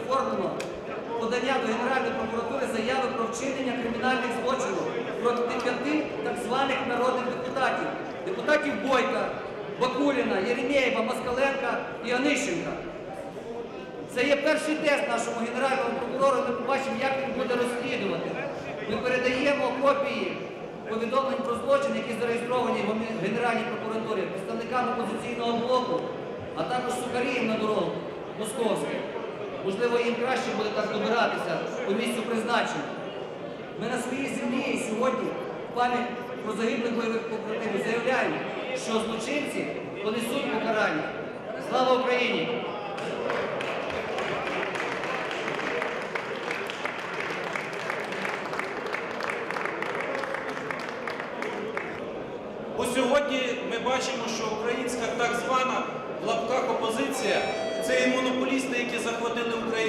оформлено подання до Генеральної прокуратури заяви про вчинення кримінальних злочинів проти п'яти так званих народних депутатів. Депутатів Бойка, Бакуліна, Єремєєва, Москаленка і Онищенка. Це є перший тест нашому генеральному прокурору. Ми побачимо, як він буде розслідувати. Ми передаємо копії повідомлень про злочин, які зареєстровані в Генеральній прокуратурі представникам опозиційного блоку, а також сукаріям на дорогу московським. Можливо, їм краще буде так добиратися по місцю призначення. Ми на своїй землі сьогодні в пам'ять про загиблих бойових побратимів заявляємо, що злочинці понесуть покарання. Слава Україні! Бо сьогодні ми бачимо, що українська так звана це є монополісти, які захватили Україну.